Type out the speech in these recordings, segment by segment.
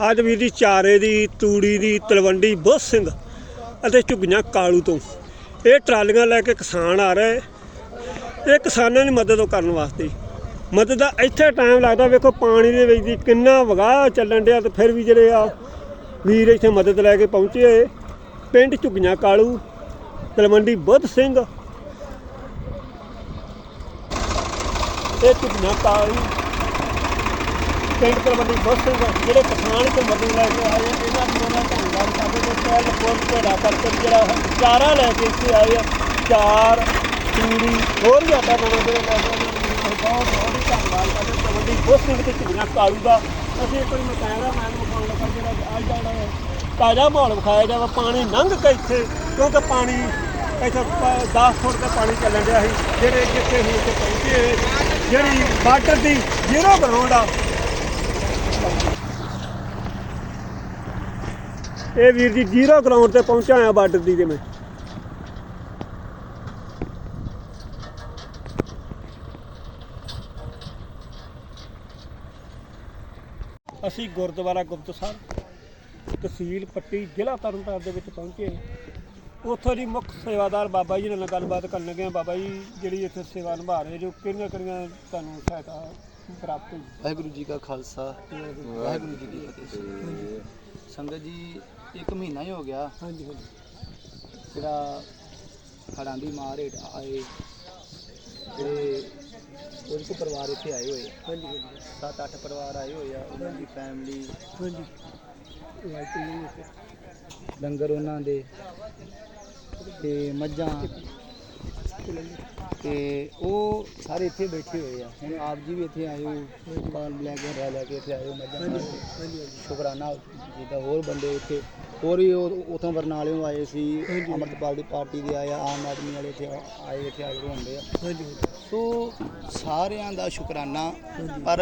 ਅੱਜ ਵੀਰ ਦੀ ਚਾਰੇ ਦੀ, ਤੂੜੀ ਦੀ, ਤਲਵੰਡੀ ਬੁੱਧ ਸਿੰਘ ਅਤੇ ਝੁੱਗੀਆਂ ਕਾਲੂ ਤੋਂ। ਇਹ ਟਰਾਲੀਆਂ ਲੈ ਕੇ ਕਿਸਾਨ ਆ ਰਹੇ। ਇਹ ਕਿਸਾਨਾਂ ਦੀ ਮਦਦ ਕਰਨ ਵਾਸਤੇ। ਮਦਦ ਦਾ ਇੱਥੇ ਟਾਈਮ ਲੱਗਦਾ, ਵੇਖੋ ਪਾਣੀ ਦੇ ਵਿੱਚ ਦੀ ਕਿੰਨਾ ਵਗਾਹ ਚੱਲਣ ਡਿਆ ਤੇ ਫਿਰ ਵੀ ਜਿਹੜੇ ਆ ਵੀਰ ਇੱਥੇ ਮਦਦ ਲੈ ਕੇ ਪਹੁੰਚੇ ਪਿੰਡ ਝੁੱਗੀਆਂ ਕਾਲੂ, ਤਲਵੰਡੀ ਬੁੱਧ ਸਿੰਘ। ਇਹ ਝੁੱਗੀਆਂ ਕਾਲੂ ਪਿੰਡ ਤਲਵੰਡੀ ਬੁੱਧ ਸਿੰਘ ਜਿਹੜੇ ਕਿਸਾਨ ਇੱਥੇ ਲੈ ਕੇ ਆਏ ਆ, ਇਹਨਾਂ ਦੀ ਉਹਨਾਂ ਧੰਨਵਾਦ ਕਰਦੇ ਤੇ ਪਹਿਲ ਫੁੱਲ ਢੇੜਾ ਕਰਕੇ ਵੀ ਜਿਹੜਾ ਚਾਰਾ ਲੈ ਕੇ ਇੱਥੇ ਆਏ ਆ ਚਾਰ ਤੂੜੀ ਹੋਰ ਵੀ ਆਟਾ ਦਾਣਾ ਜਿਹੜੇ ਲੈ ਕੇ ਆਏ ਆ, ਬਹੁਤ ਬਹੁਤ ਹੀ ਧੰਨਵਾਦ ਕਰਦੇ ਤਲਵੰਡੀ ਬੁੱਧ ਸਿੰਘ ਤੇ ਝੁੱਗੀਆਂ ਕਾਲੂ ਦਾ। ਅਸੀਂ ਇੱਕ ਵਾਰੀ ਮੈਂ ਕੈਮਰਾਮੈਨ ਨੂੰ ਲੱਗਾ ਜਿਹੜਾ ਅੱਜ ਦਾ ਜਿਹੜਾ ਤਾਜ਼ਾ ਮਾਹੌਲ ਵਿਖਾਇਆ ਜਾਵੇ। ਪਾਣੀ ਲੰਘ ਕੇ ਇੱਥੇ ਕਿਉਂਕਿ ਪਾਣੀ ਇੱਥੇ 10 ਫੁੱਟ ਤੇ ਪਾਣੀ ਚੱਲਣ ਡਿਆ ਸੀ। ਜਿਹੜੇ ਜਿੱਥੇ ਹੀ ਇੱਥੇ ਪਹੁੰਚੇ ਹੋਏ, ਜਿਹੜੀ ਵਾਟਰ ਦੀ ਜ਼ੀਰੋ ਗਰਾਊਂਡ ਆ ਇਹ ਵੀਰ ਜੀ ਜ਼ੀਰੋ ਗਰਾਊਂਡ ਤੇ ਪਹੁੰਚਿਆ ਆ ਬਾਰਡਰ ਦੀ ਜਿਵੇਂ। ਅਸੀਂ ਗੁਰਦੁਆਰਾ ਗੁਪਤ ਸਾਹਿਬ, ਤਹਿਸੀਲ ਪੱਟੀ, ਜ਼ਿਲ੍ਹਾ ਤਰਨਤਾਰਨ ਦੇ ਵਿੱਚ ਪਹੁੰਚੇ ਉੱਥੋਂ ਦੀ ਮੁੱਖ ਸੇਵਾਦਾਰ ਬਾਬਾ ਜੀ ਨਾਲ ਗੱਲਬਾਤ ਕਰਨ ਲੱਗੇ ਹਾਂ। ਬਾਬਾ ਜੀ, ਜਿਹੜੀ ਇੱਥੇ ਸੇਵਾ ਨਿਭਾ ਰਹੇ ਜੋ ਕਿਹੜੀਆਂ ਕਿਹੜੀਆਂ ਤੁਹਾਨੂੰ ਸਹਾਇਤਾ ਪ੍ਰਾਪਤ ਹੋਈ। ਵਾਹਿਗੁਰੂ ਜੀ ਕਾ ਖਾਲਸਾ ਵਾਹਿਗੁਰੂ ਜੀ ਕੀ ਫਤਿਹ। ਸੰਗਤ ਜੀ ਇੱਕ ਮਹੀਨਾ ਹੀ ਹੋ ਗਿਆ। ਹਾਂਜੀ ਹਾਂਜੀ। ਜਿਹੜਾ ਹੜ੍ਹਾਂ ਦੀ ਮਾਰ ਹੇਠ ਆਏ ਜਿਹੜੇ ਕੁਝ ਕੁ ਪਰਿਵਾਰ ਇੱਥੇ ਆਏ ਹੋਏ ਹਾਂਜੀ ਹਾਂਜੀ। ਸੱਤ ਅੱਠ ਪਰਿਵਾਰ ਆਏ ਹੋਏ ਆ ਉਹਨਾਂ ਦੀ ਫੈਮਿਲੀ ਹਾਂਜੀ। ਡੰਗਰ ਉਹਨਾਂ ਦੇ ਤੇ ਮੱਝਾਂ ਤੇ ਉਹ ਸਾਰੇ ਇੱਥੇ ਬੈਠੇ ਹੋਏ ਆ। ਹੁਣ ਆਪ ਜੀ ਵੀ ਇੱਥੇ ਆਏ ਹੋ ਬਾਲ ਲੈ ਕੇ ਰਹਿ ਲੈ ਕੇ ਇੱਥੇ ਆਏ ਹੋ ਮੱਝਾਂ ਸ਼ੁਕਰਾਨਾ ਜਿੱਦਾਂ ਹੋਰ ਬੰਦੇ ਇੱਥੇ ਹੋਰ ਵੀ ਉਥੋਂ ਬਰਨਾਲਿਓਂ ਆਏ ਸੀ ਅੰਮ੍ਰਿਤਪਾਲ ਦੀ ਪਾਰਟੀ ਦੇ ਆਏ ਆ ਆਮ ਆਦਮੀ ਵਾਲੇ ਇੱਥੇ ਆਏ ਇੱਥੇ ਆਏ ਹੁੰਦੇ ਆ। ਸੋ ਸਾਰਿਆਂ ਦਾ ਸ਼ੁਕਰਾਨਾ ਪਰ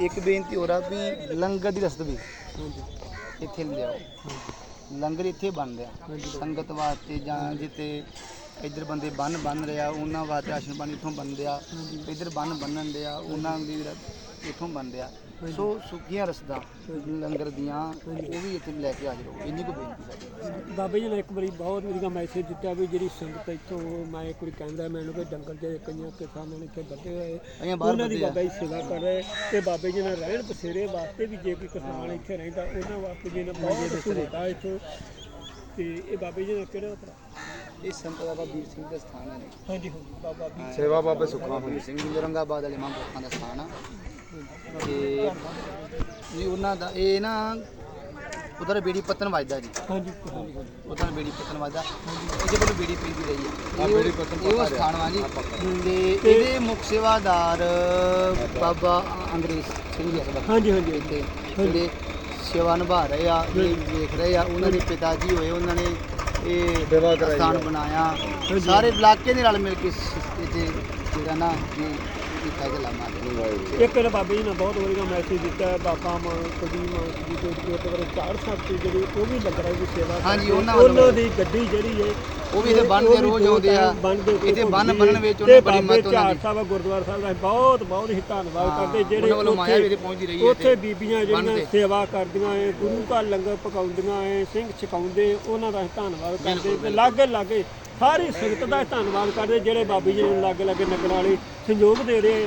ਇੱਕ ਬੇਨਤੀ ਹੋ ਰਿਹਾ ਵੀ ਲੰਗਰ ਦੀ ਰਸਦ ਵੀ ਇੱਥੇ ਲਿਆਓ। ਲੰਗਰ ਇੱਥੇ ਬਣ ਰਿਹਾ ਸੰਗਤ ਵਾਸਤੇ ਜਾਂ ਜਿੱਤੇ ਇੱਧਰ ਬੰਦੇ ਬੰਨ ਬੰਨ ਰਿਹਾ ਉਹਨਾਂ ਵਾਸਤੇ ਰਾਸ਼ਨ ਪਾਣੀ ਇੱਥੋਂ ਬਣ ਰਿਹਾ ਇੱਧਰ ਬੰਨ ਬੰਨਣ ਰਿਹਾ ਉਹਨਾਂ ਦੀ ਇੱਥੋਂ ਬਣ ਰਿਹਾ ਸੋ ਸੁੱਕੀਆਂ ਰਸਦਾਂ ਲੰਗਰ ਦੀਆਂ ਉਹ ਵੀ ਇੱਥੇ ਲੈ ਕੇ ਹਾਜ਼ਰ ਹੋ ਇੰਨੀ ਕੁ ਬੇਨਤੀ ਬਾਬਾ ਜੀ ਨੇ ਇੱਕ ਵਾਰੀ ਬਹੁਤ ਵਧੀਆ ਮੈਸੇਜ ਦਿੱਤਾ ਵੀ ਜਿਹੜੀ ਸੰਗਤ ਇੱਥੋਂ ਮੈਂ ਵਾਰੀ ਕਹਿੰਦਾ ਮੈਨੂੰ ਕਿ ਡੰਗਰ ਜਿਹੜੇ ਕਈਆਂ ਕਿਸਾਨਾਂ ਨੇ ਇੱਥੇ ਬੱਧੇ ਹੋਏ। ਉਹਨਾਂ ਦੀ ਆ। ਬਾਬਾ ਜੀ ਸੇਵਾ ਕਰ ਰਹੇ ਤੇ ਬਾਬੇ ਜੀ ਨੇ ਰਹਿਣ ਬਸੇਰੇ ਵਾਸਤੇ ਵੀ ਜੇ ਕੋਈ ਕਿਸਾਨ ਇੱਥੇ ਰਹਿੰਦਾ ਉਹਨਾਂ ਵਾਸਤੇ ਵੀ ਇਹਨਾਂ ਬਹੁਤ ਸਹੂਲਤਾਂ ਇੱਥੋਂ। ਤੇ ਇਹ ਬਾਬੇ ਜੀ ਨੇ ਕਿਹੜਾ ਇਹ ਸੰਤ ਬਾਬਾ ਵੀਰ ਸਿੰਘ ਦਾ ਸਥਾਨ ਹੈ। ਹਾਂਜੀ ਹਾਂਜੀ ਬਾਬਾ ਵੀ ਸੇਵਾ ਬਾਬੇ ਸੁਖਾ ਵੀਰ ਸਿੰਘ ਜੀ ਔਰੰਗਾਬਾਦ ਵਾਲੇ ਮਾਂ ਪੁਰਖਾਂ ਦਾ ਸਥਾਨ ਆ। ਤੇ ਜੀ ਉਹਨਾਂ ਦਾ ਇਹ ਨਾ ਉਧਰ ਬੇੜੀ ਪੱਤਨ ਵੱਜਦਾ ਜੀ। ਹਾਂਜੀ ਹਾਂਜੀ। ਹਾਂਜੀ। ਉਧਰ ਬੇੜੀ ਪੱਤਨ ਵੱਜਦਾ। ਇਹਦੇ ਕੋਲ ਬੇੜੀ ਪੈਂਦੀ ਰਹੀ ਹੈ ਬੇੜੀ ਪੱਤਨ ਇਹ ਉਹ ਸਥਾਨ ਵਾ ਜੀ। ਤੇ ਇਹਦੇ ਮੁੱਖ ਸੇਵਾਦਾਰ ਬਾਬਾ ਅੰਗਰੇਜ਼ ਸਿੰਘ ਜੀ ਆ। ਹਾਂਜੀ ਹਾਂਜੀ ਇੱਥੇ ਜਿਹੜੇ ਸੇਵਾ ਨਿਭਾ ਰਹੇ ਆ ਇਹ ਦੇਖ ਰਹੇ ਆ ਉਹਨਾਂ ਦੇ ਪਿਤਾ ਜੀ ਹੋਏ ਉਹਨਾਂ ਨੇ ਇਹ ਸਥਾਨ ਬਣਾਇਆ ਸਾਰੇ ਇਲਾਕੇ ਦੇ ਨਾਲ ਮਿਲ ਕੇ ਇੱਥੇ ਜਿਹੜਾ ਨਾ ਇਹ ਕੀਤਾ ਗਿਆ ਲਾਮਾ। ਇੱਕ ਨੇ ਬਾਬੇ ਜੀ ਨੇ ਬਹੁਤ ਵਧੀਆ ਮੈਸੇਜ ਦਿੱਤਾ ਹੈ, ਬਾਬਾ ਮਾਂ ਕਦੀ ਮਾਂ ਜੀ ਦੇ ਗੁਰਦੁਆਰੇ ਚਾਰ ਸਾਥੀ ਜਿਹੜੀ ਉਹ ਵੀ ਲੰਗਰਾਂ ਦੀ ਸੇਵਾ ਹਾਂਜੀ। ਉਹਨਾਂ ਦੀ ਗੱਡੀ ਜਿਹੜੀ ਹੈ ਉਹ ਵੀ ਇੱਥੇ ਕੇ ਵੀ ਰੋਜ਼ ਦੋ ਆਉਂਦੇ ਆ। ਦੇ ਇੱਥੇ ਬੰਨ੍ਹਣ ਹੈ। ਵਿੱਚ ਉਹਨਾਂ ਦੀ ਬੜੀ ਬਾਬੇ ਮਹੱਤਵ ਉਹਨਾਂ ਦੀ। ਸਾਹਿਬ ਗੁਰਦੁਆਰਾ ਸਾਹਿਬ ਦਾ ਬਹੁਤ ਬਹੁਤ ਹੀ ਧੰਨਵਾਦ ਕਰਦੇ ਜਿਹੜੇ ਉੱਥੇ- ਵੀ। ਬੀਬੀਆਂ ਜਿਹੜੀਆਂ। ਸੇਵਾ ਕਰਦੀਆਂ ਏ ਗੁਰੂ ਘਰ ਲੰਗਰ ਪਕਾਉਂਦੀਆਂ ਏ ਸਿੰਘ ਛਕਾਉਂਦੇ ਉਹਨਾਂ ਦਾ ਧੰਨਵਾਦ ਕਰਦੇ ਤੇ ਲਾਗੇ ਲਾਗੇ ਸਾਰੀ ਸੰਗਤ ਦਾ ਧੰਨਵਾਦ ਕਰਦੇ ਜਿਹੜੇ ਬਾਬੇ ਜੀ ਨੂੰ ਲਾਗੇ ਲਾਗੇ ਨਗਰ ਵਾਲੇ ਸਹਿਯੋਗ ਦੇ ਰਹੇ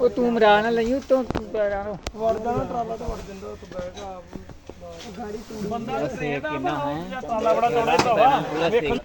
ਉਹ ਤੂੰ ਮਰਾ ਨਾ ਲਈ ਉਤੋਂ ਪੈਰਾਂ ਨੂੰ। ਵੜਦਾ ਨਾ ਟਰਾਲਾ ਤੇ ਵੜ ਜਾਂਦਾ ਤੂੰ ਜਾ ਆਪ ਗਾੜੀ ਤੂੰ ਬੰਦਾ ਕਿੰਨਾ ਹੈ। ਟਰਾਲਾ ਬੜਾ ਚੌੜਾ ਹੀ ਭਵਾ ਵੇਖਣ